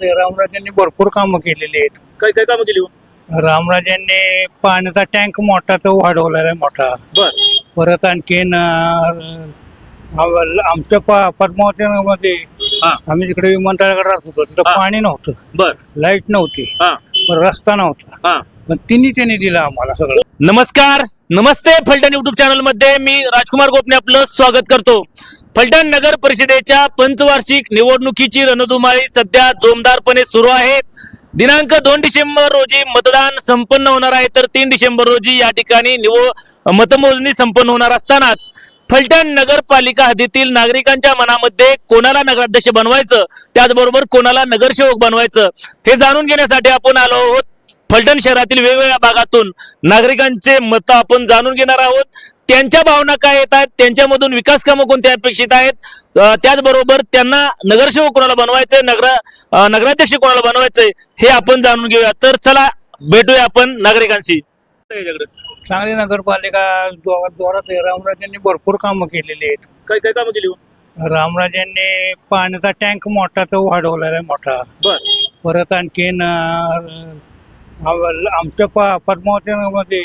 ते रामराजांनी भरपूर कामं केलेली आहेत. काय काय कामं केली हो? रामराजांनी पाण्याचा टँक मोठा तो वाढवलेला आहे मोठा. बर. परत आणखीन अं, आमच्या पा- पद्मावती मध्ये हा. आम्ही तिकडे विमानतळाकडे राहत होतो तिथं हा. पाणी नव्हतं. बर. लाइट नव्हती. हा. पण रस्ता नव्हता. हा. पण तिन्ही त्यांनी दिलं आम्हाला सगळं. नमस्कार. नमस्ते फलटण युट्यूब चॅनलमध्ये मी राजकुमार गोपने आपलं स्वागत करतो. फलटण नगर परिषदेच्या पंचवार्षिक निवडणुकीची रणधुमाळी सध्या जोमदारपणे सुरू आहे. दिनांक दोन डिसेंबर रोजी मतदान संपन्न होणार आहे तर तीन डिसेंबर रोजी या ठिकाणी निवड मतमोजणी संपन्न होणार असतानाच फलटण नगरपालिका हद्दीतील नागरिकांच्या मनामध्ये कोणाला नगराध्यक्ष बनवायचं? त्याचबरोबर कोणाला नगरसेवक बनवायचं? हे जाणून घेण्यासाठी आपण आलो आहोत. फलटण शहरातील वेगवेगळ्या भागातून नागरिकांचे मत आपण जाणून घेणार आहोत. त्यांच्या भावना काय येत आहेत? त्यांच्यामधून विकास कामं कोणत्या अपेक्षित आहेत? त्याचबरोबर त्यांना नगरसेवक कोणाला बनवायचंय? नगर नगराध्यक्ष कोणाला बनवायचंय? हे आपण जाणून घेऊया. तर चला भेटूया आपण नागरिकांशी. चांगली नगरपालिका रामराजांनी भरपूर कामं केलेली आहेत. काय काय कामं केली हो? रामराजांनी पाण्याचा टँक मोठा तो वाढवलेला आहे मोठा. बर. परत आणखीन आमच्या पा- पद्मावती मध्ये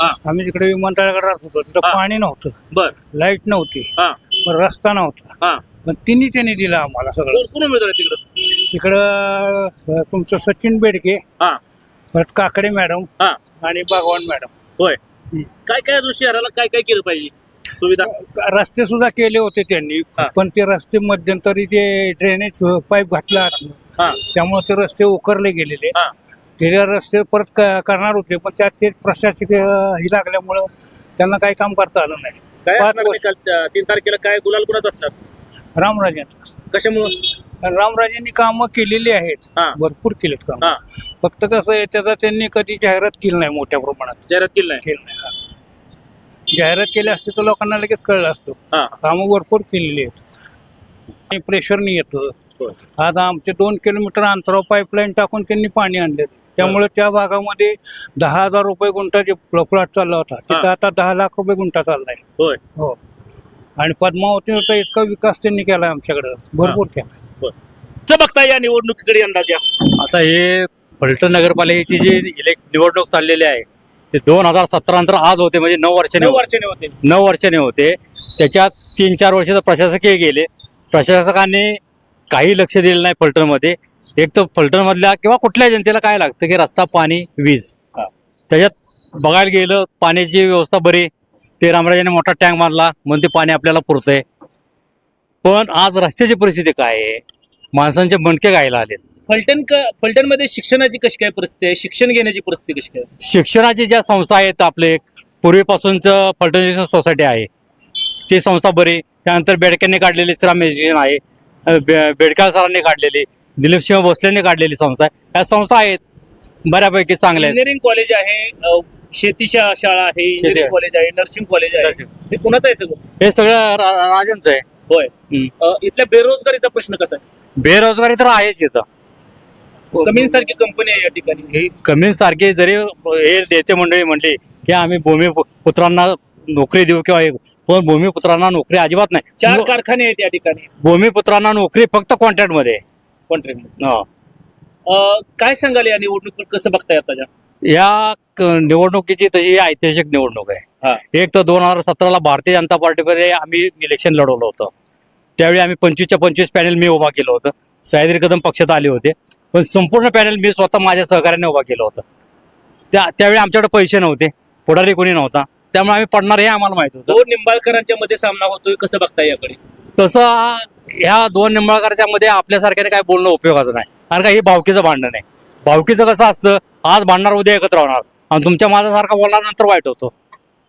हा. आम्ही तिकडे विमानतळाकडे राहत होतो. तिथं हा. पाणी नव्हतं. बर. लाइट नव्हती. हा. पण रस्ता नव्हता. हा. पण तिन्ही त्यांनी दिलं आम्हाला सगळं. कोण कोण उमेदवार आहे तिकडं? तिकडं अं, तुमचं सचिन बेडके हा. परत काकडे मॅडम हा. आणि बागवान मॅडम. होय. काय काय अजून शहराला काय काय केलं पाहिजे? सुविधा? रस्ते सुद्धा केले होते त्यांनी. हा. पण ते रस्ते मध्यंतरी ते ड्रेनेज पाईप घातला. हा. त्यामुळे ते रस्ते उकरले गेलेले. हा. ते रस्ते परत क- करणार होते पण त्यात ते प्रशासकीय ही लागल्यामुळं त्यांना काही काम करता आलं नाही. काय पाच असणार वर्ष. निकाल? त्या तीन तारखेला काय गुलाल कुणाच असणार? रामराजांना कशामुळं? कारण रामराजांनी कामं केलेली आहेत हा. भरपूर केलेत काम. हा. फक्त कसं आहे त्याचा त्यांनी कधी जाहिरात केली नाही मोठ्या प्रमाणात. जाहिरात केली नाही. केली नाही हा. जाहिरात केली असते तर लोकांना लगेच कळलं असतं. हा. कामं भरपूर केलेली आहेत. प्रेशरनी येतं. होय. आता आमचे दोन किलोमीटर अंतरावर पाईपलाईन टाकून त्यांनी पाणी आणले त्यामुळे त्या भागामध्ये दहा हजार रुपये गुंठाचे प्लॉट चालला होता. तिथं आता दहा लाख रुपये गुंठा चाललाय. होय. हो. आणि पद्मावतीवर तर इतका विकास त्यांनी केला आमच्याकडं. भरपूर केला च बघता या निवडणुकीकडे अंदाजा आता हे फलटण नगरपालिकेची जी इलेक्श निवडणूक चाललेली आहे ते दोन हजार सतरा नंतर आज होते म्हणजे नऊ वर्षाने नऊ वर्षाने होते. नऊ वर्षाने होते. त्याच्यात तीन चार वर्ष तर प्रशासकीय गेले. प्रशासकांनी काही लक्ष दिलं नाही फलटणमध्ये. एक तर फलटणमधल्या किंवा कुठल्या जनतेला काय लागतं की रस्ता पाणी वीज. त्याच्यात बघायला गेलं पाण्याची व्यवस्था बरी. ते रामराजाने मोठा टँक मारला. म्हणून ते पाणी आपल्याला पुरतंय. पण आज रस्त्याची परिस्थिती काय आहे? माणसांचे मणके गायला आलेत. फलटणमध्ये शिक्षणाची कशी काय परिस्थिती आहे? शिक्षण घेण्याची परिस्थिती कशी काय? शिक्षणाची ज्या संस्था आहेत आपले पूर्वीपासूनचं फलटण एज्युकेशन सोसायटी आहे. ती संस्था बरी. त्यानंतर बेडक्यांनी काढलेली श्रम एज्युकेशन आहे. बेडकाळ सरांनी काढलेली. दिलीप सिंह भोसलेंनी काढलेली संस्था आहे. ह्या संस्था आहेत. बऱ्यापैकी चांगल्या आहेत. इंजिनिअरिंग कॉलेज आहे अ, शेती शा- शाळा आहे इंजिनिअरिंग. कॉलेज आहे नर्सिंग कॉलेज आहे. नर्सिंग. हे कुणाचं आहे सगळं? हे सगळं रा- रा- राजांचं आहे. होय. हम्म. अ, इथल्या बेरोजगारीचा प्रश्न कसा आहे? बेरोजगारी तर आहेच इथं. कमींसारखी कंपनी आहे या ठिकाणी. हे कमी सारखे जरी हे नेते मंडळी म्हणली की आम्ही भूमिपुत्रांना नोकरी देऊ किंवा हे पण भूमिपुत्रांना नोकरी अजिबात नाही. चार कारखाने आहेत या ठिकाणी. भूमिपुत्रांना नोकरी फक्त कॉन्ट्रॅक्टमध्ये. आहे. कॉन्ट्रॅक्ट हो. काय सांगाल या निवडणुकीत कसं बघताय आताच्या या क- निवडणुकीची तशी ऐतिहासिक निवडणूक हा. आहे एक तर दोन हजार सतराला भारतीय जनता पार्टीमध्ये आम्ही इलेक्शन लढवलं होतं. त्यावेळी आम्ही पंचवीसच्या पंचवीस पॅनल मी उभा केलं होतं. सह्याद्री कदम पक्षात आले होते. पण संपूर्ण पॅनल मी स्वतः माझ्या सहकार्याने उभा केलं होतं. त्या त्यावेळी आमच्याकडे पैसे नव्हते. पुढारी कोणी नव्हता. त्यामुळे आम्ही पडणार हे आम्हाला माहीत होतं. दोन निंबाळकरांच्या मध्ये सामना होतोय कसं बघताय याकडे? तसं ह्या दोन निंबाळकरच्या मध्ये आपल्यासारख्याने काय बोलणं उपयोगाचं नाही. कारण का हे भावकीचं भांडण आहे. भावकीचं कसं असतं आज भांडणार उद्या एकत्र होणार. आणि तुमच्या माझ्यासारखा बोलणार नंतर वाईट होतो.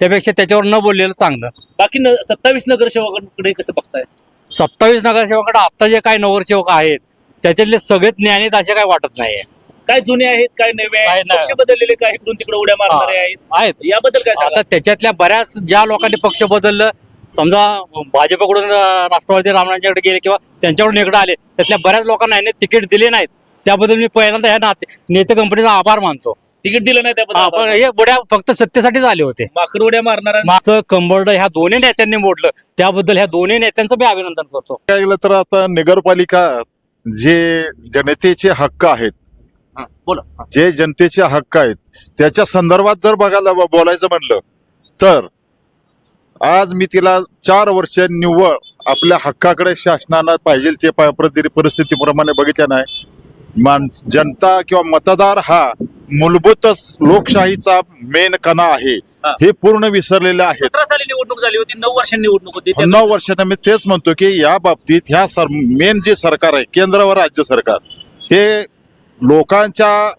त्यापेक्षा त्याच्यावर न बोललेलं चांगलं. बाकी न सत्तावीस नगरसेवकांकडे कसं बघताय? सत्तावीस नगरसेवकाकडे आता जे काही नगरसेवक आहेत त्याच्यातले सगळेच ज्ञानीत असे काही वाटत नाहीये. काय जुने आहेत काय नवे काय आहेत. पक्ष बदललेले काय इकडून तिकडे उड्या मारणारे. आहेत? याबद्दल काय आता त्याच्यातल्या बऱ्याच ज्या लोकांनी पक्ष बदललं समजा भाजपकडून राष्ट्रवादी रामराजांकडे गेले किंवा त्यांच्याकडून इकडे आले त्यातल्या बऱ्याच लोकांना याने तिकीट दिले नाहीत. त्याबद्दल मी पहिल्यांदा ह्या नाते नेते कंपनीचा आभार मानतो. तिकीट दिलं नाही हा, त्याबद्दल हे बुड्या फक्त सत्तेसाठीच आले होते. माकड उड्या मारणारा माझं कंबरड ह्या दोन्ही नेत्यांनी मोडलं. त्याबद्दल ह्या दोन्ही नेत्यांचं मी अभिनंदन करतो. काय गेलं तर आता नगरपालिका जे जनतेचे हक्क आहेत हा, बोला. जे जनतेचे हक्क आहेत त्याच्या संदर्भात जर बघायला बोलायचं म्हणलं तर आज मी तिला चार वर्ष निव्वळ आपल्या हक्काकडे शासनानं पाहिजे ते परिस्थितीप्रमाणे बघितलं नाही. मान जनता किंवा मतदार हा मूलभूतच लोकशाहीचा मेन कणा आहे. हा. पूर्ण विसरलेले साली निवडणूक झाली होती नऊ वर्षांनी निवडणूक होती. नऊ वर्षांना मी तेच म्हणतो की या बाबतीत ह्या सर मेन जे सरकार आहे केंद्र व राज्य सरकार हे लोकांच्या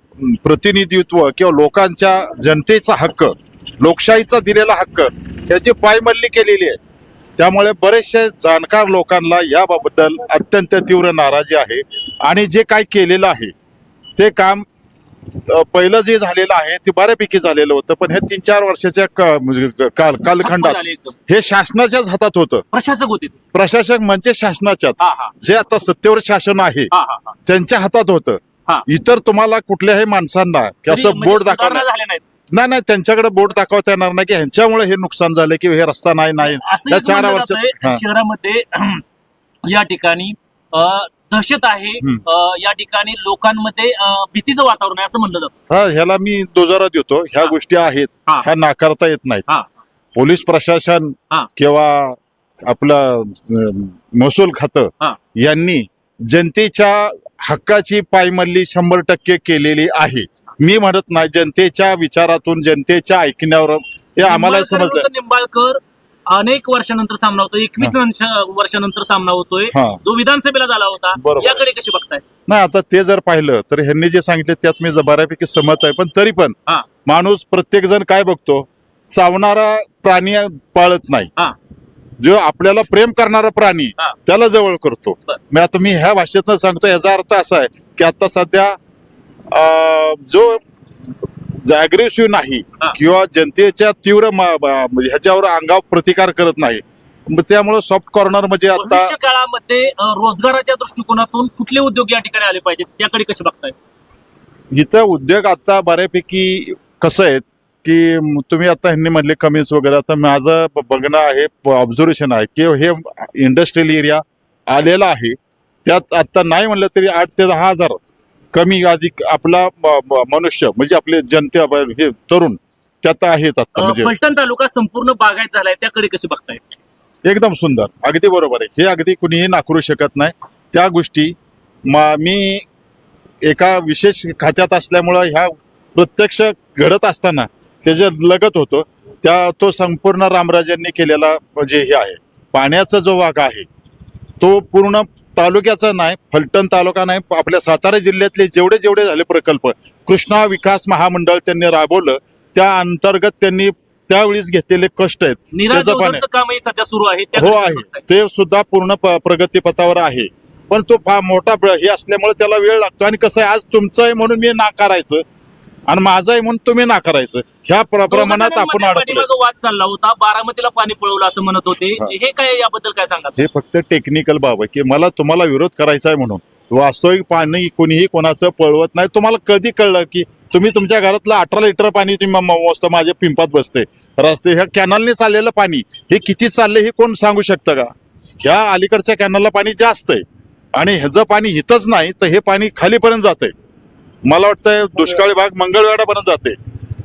प्रतिनिधित्व किंवा लोकांच्या जनतेचा हक्क लोकशाहीचा दिलेला हक्क याची पायमल्ली केलेली आहे. त्यामुळे बरेचसे जाणकार लोकांना याबाबद्दल अत्यंत तीव्र नाराजी आहे. आणि जे काय केलेलं आहे ते काम पहिलं जे झालेलं आहे ते बऱ्यापैकी झालेलं होतं. पण हे तीन चार वर्षाच्या म्हणजे काल कालखंडात. हे शासनाच्याच हातात होतं. प्रशासक होते. प्रशासक म्हणजे शासनाच्याच. जे आता सत्तेवर शासन आहे त्यांच्या हातात होतं. इतर तुम्हाला कुठल्याही माणसांना तरी असं म्हणजे बोर्ड नाहीत. नाही नाही त्यांच्याकडे बोर्ड दाखवता येणार नाही की ह्यांच्यामुळे हे नुकसान झालं की हे रस्ता नाही नाही असं या चार वर्ष. शहरामध्ये या ठिकाणी दहशत आहे या ठिकाणी लोकांमध्ये भीतीचं वातावरण आहे असं म्हणलं जातं हा ह्याला मी दुजारा देतो ह्या. गोष्टी आहेत. ह्या नाकारता येत नाहीत पोलीस प्रशासन. किंवा आपलं महसूल खातं. यांनी जनतेच्या हक्काची पायमल्ली शंभर टक्के केलेली आहे मी म्हणत नाही जनतेच्या विचारातून जनतेच्या ऐकण्यावर. हे आम्हाला समजलं. निंबाळकर अनेक वर्षानंतर सामना होतोय एकवीस वर्षानंतर सामना होतोय. हा. जो विधानसभेला झाला होता बरोबर. याकडे कशी बघताय? नाही आता ते जर पाहिलं तर ह्यांनी जे सांगितले त्यात मी ज- बऱ्यापैकी सहमत आहे. पण तरी पण हा. माणूस प्रत्येक जण काय बघतो चावणारा प्राणी पाळत नाही. हा. जो आपल्याला प्रेम करणारा प्राणी हा. त्याला जवळ करतो. बर. मी आता मी ह्या भाषेतनं सांगतो याचा अर्थ असा आहे की आता सध्या जो अग्रेसिव्ह नाही. किंवा जनतेच्या तीव्र म्हणजे ह्याच्यावर अंगावर प्रतिकार करत नाही. त्यामुळे सॉफ्ट कॉर्नर म्हणजे आता काळामध्ये रोजगाराच्या दृष्टिकोनातून कुठले उद्योग या ठिकाणी आले पाहिजेत? त्याकडे कसे बघताय? इथं उद्योग आता बऱ्यापैकी कसं आहे की तुम्ही आता ह्यांनी म्हणले कमेंट्स वगैरे आता माझं बघणं आहे ऑब्झर्वेशन आहे की हे इंडस्ट्रियल एरिया आलेला आहे. त्यात आता नाही म्हणलं तरी आठ ते दहा हजार कमी अधिक आपला म- म- मनुष्य म्हणजे आपले जनते हे तरुण त्यात आहेत आता म्हणजे फलटण तालुका संपूर्ण बागायत झालाय त्याकडे कसे बघताय? एकदम सुंदर अगदी बरोबर आहे. हे अगदी कुणीही नाकारू शकत नाही. त्या गोष्टी मा मी एका विशेष खात्यात असल्यामुळं ह्या प्रत्यक्ष घडत असताना त्याच्या लगत होतो त्या तो संपूर्ण रामराजांनी केलेला म्हणजे हे आहे. पाण्याचा जो भाग आहे तो पूर्ण तालुक्याचा नाही फलटण तालुका नाही आपल्या सातारा जिल्ह्यातले जेवढे जेवढे झाले प्रकल्प कृष्णा विकास महामंडळ त्यांनी राबवलं त्या अंतर्गत त्यांनी त्यावेळीच घेतलेले कष्ट आहेत. सध्या सुरू आहे हो आहे? ते सुद्धा पूर्ण प्रगतीपथावर आहे. पण तो फार मोठा हे असल्यामुळे त्याला वेळ लागतो. आणि कसं आहे आज तुमचं आहे म्हणून मी नाकारायचं आणि माझं आहे म्हणून तुम्ही नाकारायचं. ह्या प्र- प्रमाणात आपण अडकलो पाठीमागं वाद चालला होता. बारामतीला पाणी पळवलं असं म्हणत होते. हा. हे काय याबद्दल काय सांगा हे फक्त टेक्निकल बाब आहे. की मला तुम्हाला विरोध करायचा आहे म्हणून. वास्तविक पाणी कोणीही कोणाचं पळवत नाही. तुम्हाला कधी कळलं की तुम्ही तुमच्या घरातलं अठरा लिटर पाणी तुम्ही म- मस्त माझ्या पिंपात बसते. रस्ते ह्या कॅनलने चाललेलं पाणी हे किती चाललंय हे कोण सांगू शकतं का? ह्या अलीकडच्या कॅनलला पाणी जास्त आहे. आणि ह्याचं पाणी हितच नाही तर हे पाणी खालीपर्यंत जाते मला वाटतंय दुष्काळी भाग मंगळवेढापर्यंत जाते.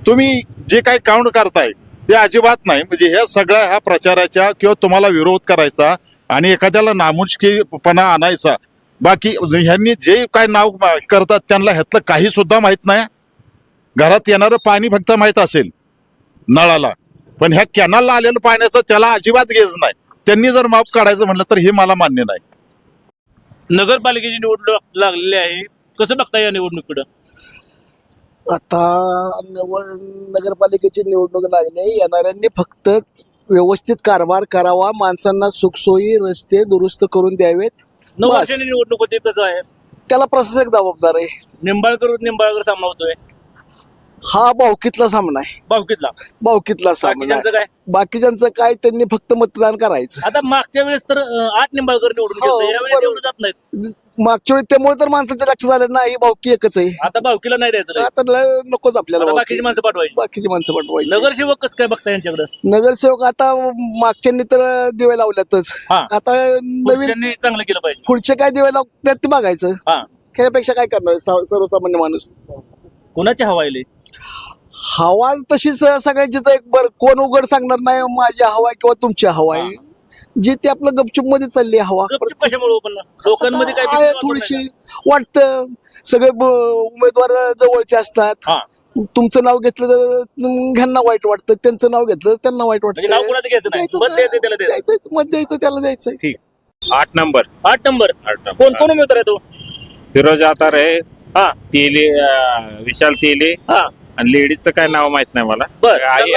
तुम्ही जे काही काउंट करताय ते अजिबात नाही. म्हणजे ह्या सगळ्या ह्या प्रचाराच्या किंवा तुम्हाला विरोध करायचा आणि एखाद्याला नामुष्कीपणा आणायचा. बाकी ह्यांनी जे काय नाव करतात त्यांना ह्यातलं काही सुद्धा माहीत नाही. घरात येणारं पाणी फक्त माहीत असेल नळाला. पण ह्या कॅनलला आलेलं पाण्याचं त्याला अजिबात गेज नाही. त्यांनी जर माप काढायचं म्हटलं तर हे मला मान्य नाही. नगरपालिकेची निवडणूक लागलेली आहे. कसं बघताय या निवडणुकीकडं? आता नव- नगरपालिकेची निवडणूक लागली येणाऱ्यांनी फक्त व्यवस्थित कारभार करावा माणसांना सुखसोयी रस्ते दुरुस्त करून द्यावेत. नऊ बस. वर्षांनी निवडणूक होती कसं आहे? त्याला प्रशासक जबाबदार आहे. निंबाळकर निंबाळकर सामना होतोय. हा भावकीतला सामना आहे. भावकीतला? भावकीतला सामना बाकीच्यांचं आहे. काय? बाकीच्यांचं काय त्यांनी फक्त मतदान करायचं. आता मागच्या वेळेस तर अं, आठ निंबाळकर निवडून हो, गेले यावेळेस बरोबर. एवढं जात नाहीत. मागच्या वेळी त्यामुळे तर माणसाच्या लक्षात आलं ना ही भावकी एकच आहे. आता भावकीला नाही द्यायचं. आता ल- नकोच आपल्याला आता भावकी. बाकीची माणसं पाठवायची. बाकीची माणसं पाठवायची. नगरसेवक कसं काय बघता यांच्याकडे? नगरसेवक आता मागच्यांनी तर दिवे लावल्यातच. हा. आता नवीन चांगलं केलं पाहिजे. पुढचे काय दिवे लावतात ते बघायचं. हा. त्यापेक्षा काय करणार? सर्वसामान्य माणूस. कोणाची हवा लय? हवा तशीच सगळ्यांची एक बर कोण उघड सांगणार नाही माझी हवा आहे किंवा तुमची हवा आहे. जी ते आपलं गपचूपमध्ये चालली आहे हवा. गपचूप कशामुळे लोकांमध्ये काय आहे थोडीशी वाटतं. सगळे ब- उमेदवार जवळचे असतात? हा. तुमचं नाव घेतलं तर ह्यांना वाईट वाटतं. त्यांचं नाव घेतलं तर त्यांना वाईट म्हणजे नाव वाटतं. कोणाचं घ्यायचं नाही? द्यायचंच मत द्यायचं त्याला द्यायचं. द्यायचं मत द्यायचं त्याला द्यायचं ठीक. आठ नंबर. आठ नंबर. आठ नंबर. कोण कोण उमेदवार आहे तो? फिरोज आतार आहे. हा. तेली अं, विशाल तेली. हा. आणि लेडीजचं काय नाव माहीत नाही मला. बर. आई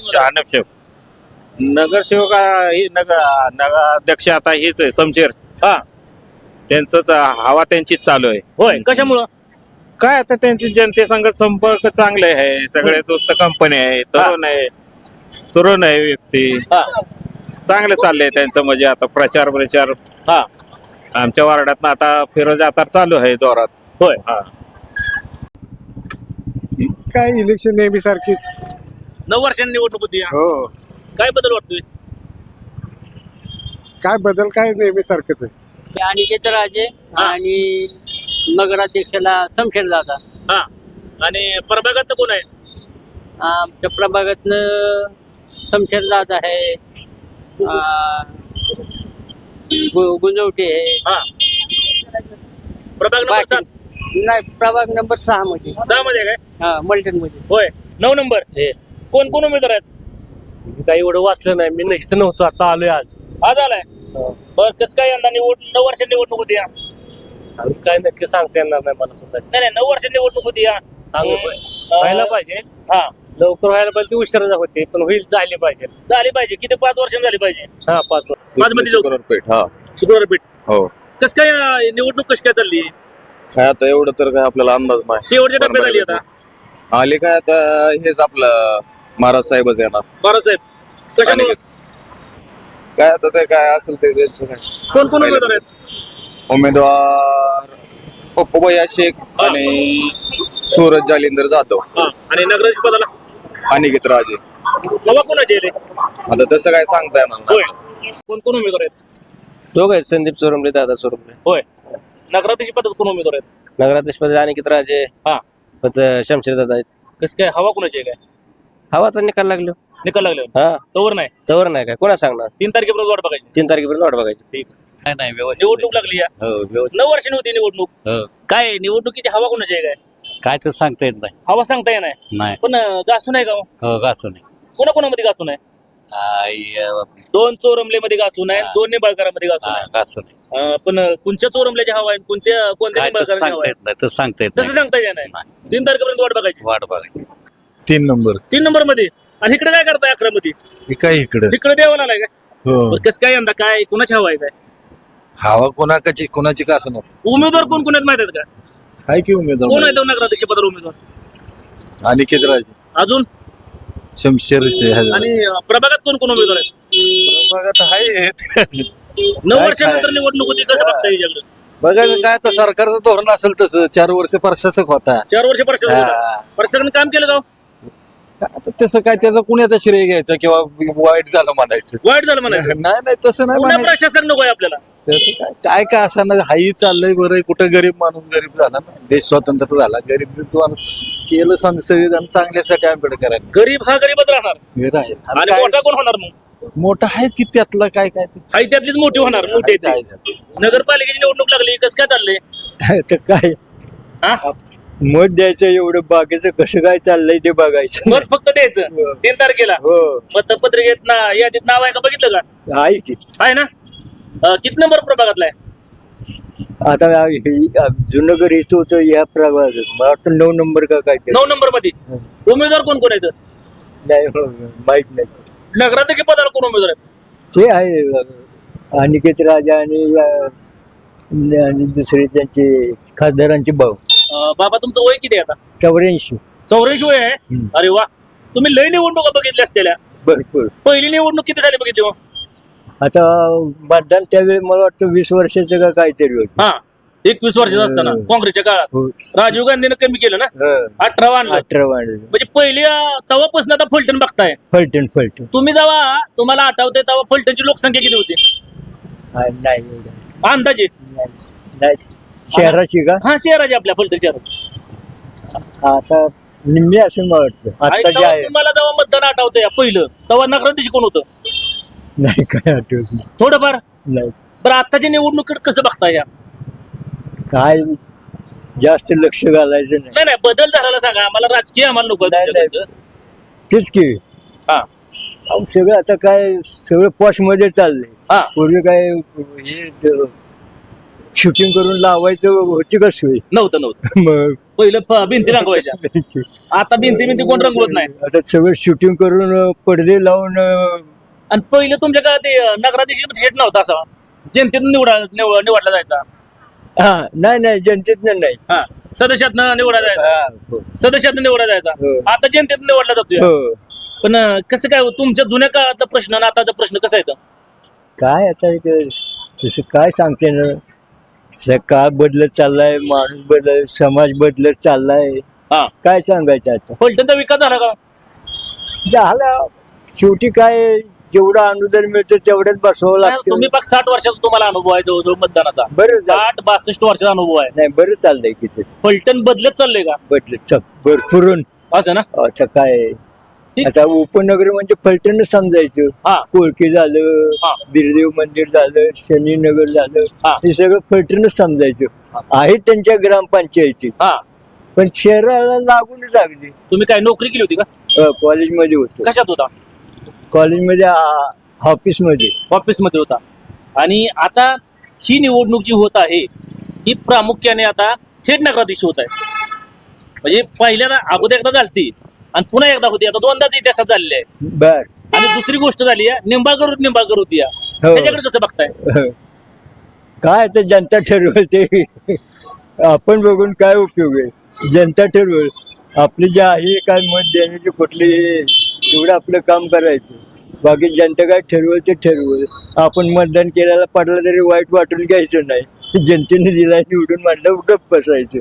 शहानसेवक नगरसेवक ही नगर नगराध्यक्ष आता हेच आहे समशेर. हा. त्यांचंच हवा त्यांचीच चालू आहे. होय कशामुळं? काय आता त्यांची जनतेसंग संपर्क चांगले आहे सगळे दोस्त कंपनी आहे तरुण आहे. तरुण आहे व्यक्ती. हा. चांगले चाललंय त्यांचं म्हणजे आता प्रचार प्रचार. हा. आमच्या वार्डात आता फिरोज आतार चालू आहे जोरात. होय. हा. काय इलेक्शन नेहमी सारखीच नऊ वर्षांनी निवडणूक होती. हो. काय बदल वाटतोय? काय बदल काय नेहमी सारखंच आहे. अनिकेत राजे हा. आणि नगराध्यक्षाला समशेर दादा. हा. आणि प्रभागात कोण आहे? आमच्या प्रभागातनं समशेर दादा आहे. आ, गु- गुंजवटे आहे. हा. प्रभाग नंबर सात. बाकी नाही प्रभाग नंबर सहा मध्ये. दहा मध्ये काय? हा मल्टनमध्ये होय. नऊ नंबर. कोण कोण उमेदवार आहेत? काही एवढं वाचलं नाही. मी नाही इथं नव्हतो आता आलोय आज. आज आलाय? बर कसं काय यंदा निवड नऊ वर्ष निवडणूक होती या? नाही आणि काय नक्की सांगता येणार नाही मला सुद्धा. नाही नऊ वर्ष निवडणूक होती या. चांगलं हम्म. पाहिजे. व्हायला पाहिजे. हा. लवकर व्हायला पाहिजे ती उशिरा होते पण होईल झाली पाहिजे. झाली पाहिजे. किती पाच वर्ष झाली पाहिजे? हा पाच पाच मध्ये जाऊ शुक्रवारपेठ हा. शुक्रवार पीठ. हो. कस काय अं, निवडणूक कशी काय चालली? काय आता एवढं तर काय आपल्याला अंदाज नाही. शेवटच्या टप्प्यात आली आता. आले काय आता हेच आपलं महाराज साहेबच येणार. कशामुळे? आणि काय आता ते काय असेल ते त्यांचं काय? कोण कोण उमेदवार. आहेत? उमेदवार पप्पूभैया शेख आणि सूरज जालिंदर जाधव. हा. आणि नगराध्यक्ष पदाला? अनिकेत राजे. बाबा कोणाचे रे आता तसं काय सांगता येणार होय. कोण कोण उमेदवार आहेत? दोघ आहेत संदीप चोरमले दादा चोरमले होय. नगराध्यक्ष पदात कोण उमेदवार आहेत? नगराध्यक्षमध्ये अनिकेत राजे हा. परत शमशेर दादा आहेत. कसं काय? हवा कोणाची आहे काय? हवाचा निकाल लागलो. निकाल लागले. हा. तोवर नाही. तवर नाही काय? कोणा सांगणार? तीन तारखेपर्यंत वाट बघायची. तीन तारखेपर्यंत वाट बघायची. ठीक. नाही नाही व्यवस्थित. निवडणूक लागली या. हो व्यवस्थित. नऊ वर्षांनी होती निवडणूक. हो. काय निवडणुकीची हवा कोणाची आहे काय? काय तर सांगता येत नाही. हवा सांगता येणार नाही. पण अं, घासून आहे का हो? हो घासू नये कोणा कोणामध्ये घासून आहे आई, अं, दोन चोरमले मध्ये घासून आहे हा. दोन निंबाळकरामध्ये घासून हा, आहे अं, पण अं, कोणत्या चोरमल्याची हवा आहे? कोणत्या कोणत्या काय तर निंबाळकरांची हवा सांगता आहे? येत नाही तर सांगता येत तसं नाही. सांगता येणार नाही. तीन तारखेपर्यंत वाट बघायची. वाट बघायची. तीन नंबर. तीन नंबरमध्ये आणि इकडे काय करताय अकरा मध्ये हे काय इकडं? इकडे देवाला आलाय काय? हो. कसं काय यंदा? काय कोणाची हवा आहे काय? हवा कोणाची कोणाची का असं उमेदवार कोण कोण आहेत माहीत आहेत का? आहे की कोण उमेदवार आहे तो नगराध्यक्ष पदावर उमेदवार? अनिकेत राजे. अजून? शमशेर आणि अं, प्रभागात कोण कोण उमेदवार आहेत? आहे नऊ वर्षानंतर निवडणूक होती कसं बघता याच्याकडे? बघायचं काय तर सरकारचं धोरण असेल तसं. चार वर्ष प्रशासक होता. चार वर्ष प्रशासन होतं. हा. प्रशासनाने काम केलं का हो? आता तसं काय त्याचं कुण्याचं श्रेय घ्यायचं किंवा वाईट झालं म्हणायचं? वाईट झालं म्हणायचं? नाही नाही तसं नाही पुन्हा म्हणायचं. प्रशासक नको आहे आपल्याला. तसं काय काय का असं ना हाही चाललंय बरं कुठं गरीब माणूस गरीब झाला ना देश स्वतंत्र झाला गरीब माणूस केलं सं- संविधान चांगल्यासाठी आंबेडकरांनी गरीब हा गरीबच राहणार. हे राहील. आणि आणि काय? मोठा कोण होणार मग? मोठं आहेच की त्यातलं काय काय ते? त्यातलीच मोठी होणार. मोठी आहे ती. नगरपालिकेची निवडणूक लागली कसं काय चाललंय? काय? हा? मत द्यायचं एवढं बाकीचं कसं काय चाललंय ते बघायचं मत फक्त द्यायचं. तीन तारखेला. हो. मतपत्रिकेत ना यादीत नाव आहे का बघितलं का? आहे की. आहे ना? अं, किती नंबर प्रभागातला आहे? आता हे- जुनगर इथं होतं या प्रभागात. मला वाटतं नऊ नंबर का काय ते नऊ नंबरमध्ये उमेदवार कोण कोण आहेत? नाही हो, माहीत नाही. नगराध्यक्ष पदाला कोण उमेदवार आहेत? ते आहे अ, अनिकेत राजा आणि अ, आणि दुसरे त्यांचे खासदारांचे भाऊ. अं, बाबा तुमचं वय किती आहे आता? चौऱ्याऐंशी. चौऱ्याऐंशी वय आहे? हम्म. अरे वा. तुम्ही लय निवडणुका बघितल्या असलेल्या भरपूर. पहिली निवडणूक किती झाली बघितली मग? आता मतदान त्यावेळी मला वाटतं वीस वर्षाचं का काहीतरी होतं. हा. एकवीस वर्षाचा असताना हम्म. काँग्रेसच्या काळात. हो. राजीव गांधीनं कमी केलं ना. अठरा आणलं. अठरा वाढलं म्हणजे पहिली अं, तेव्हापासून आता फलटण बघताय. फलटण फलटण. तुम्ही जेव्हा तुम्हाला आठवते तेव्हा फलटणची लोकसंख्या किती होती? हा, नाही. एवढं. अंदाजे नाही. शहराची का? हा शहराची आपल्या फलटण शहरात आता निम्मी असं मला वाटतं आणि आता जे तेव्हा आहे तुम्हाला जेव्हा मतदान आठवतंय पहिलं तेव्हा नगराध्यक्ष कोण होतं? नाही काय आठवत नाही. थोडंफार. नाही. बरं आताच्या निवडणुकीत कसं बघताय या? काय जास्त लक्ष घालायचं नाही. नाही नाही बदल झाला सांगा. आम्हाला राजकीय आम्हाला नको नाही, नाही. तुमच्याकडचं. तेच की. हा. अहो, सगळं आता काय सगळं पॉशमध्ये चाललंय. हा. पूर्वी काय हे शूटिंग करून लावायचं होती का सोय नव्हतं नव्हतं. मग पहिलं फ- भिंती रंगवायच्या. आता भिंती भिंती कोण रंगवत नाही. आता सगळं शूटिंग करून अं, पडदे लावून अं, आणि पहिलं तुमच्या काळात ते अं, नगराध्यक्ष शेट नव्हता असा. जनतेतून निवडा निव- निवडला जायचा. हा नाही नाही जनतेतनं नाही. हा सदस्यातनं निवडा जायचा. हा, हो. सदस्यातनं निवडा जायचा. हो. आता जनतेतून निवडला जातोय. हो. पण अं, कसं काय हो, तुमच्या जुन्या काळातला प्रश्न आणि आताचा प्रश्न कसा येतं काय आता तसं काय सांगते ना? काळ बदलत चाललाय माणूस बदल समाज बदलत चाललाय. हा. काय सांगायचं आता? फलटणचा विकास झाला का? झाला. शेवटी काय जेवढं अनुदान मिळतं तेवढ्याच बसवावं लागतं. तुम्ही फक्त साठ वर्षाचा तुम्हाला अनुभव आहे जवळजवळ मतदानाचा. बरं झालं. साठ बासष्ट वर्षाचा अनुभव आहे. नाही बरं चाललंय किती फलटण बदलत चाललंय का? बदलत च- भरपूरून. असं ना? आता काय. आता उपनगर म्हणजे फलटणच समजायचं. हा. कोळकी झालं हा. बिरदेव मंदिर झालं शनीनगर झालं हा. हे सगळं फलटणच समजायचं. आहेत त्यांच्या ग्रामपंचायती. हा. पण शहराला लागूनच अगदी तुम्ही काय नोकरी केली होती का? अ, कॉलेजमध्ये होतो. कशात होता? कॉलेजमध्ये आ- ऑफिसमध्ये. ऑफिसमध्ये होता. आणि आता ही निवडणूक जी होत आहे ही प्रामुख्याने आता थेट नगराधीश होत आहे. म्हणजे पहिल्यांदा अगोदर एकदा झालती. आणि पुन्हा एकदा होती. आता दोनदाच इतिहासात झालेले आहे. बर. आणि दुसरी गोष्ट झाली आहे निंबाळकर होत निंबाळकर होती या. हो. त्याच्याकडे कसं बघताय? काय तर जनता ठरवल ते आपण बघून काय उपयोग आहे? जनता ठरवल आपली जे आहे काय मत देण्याची कुठली एवढं आपलं काम करायचं. बाकी जनता काय ठरवल ते ठरवल आपण मतदान केल्याला पडलं तरी वाईट वाटून घ्यायचं नाही. जनतेने दिला निवडून म्हणलं गप्प बसायचं.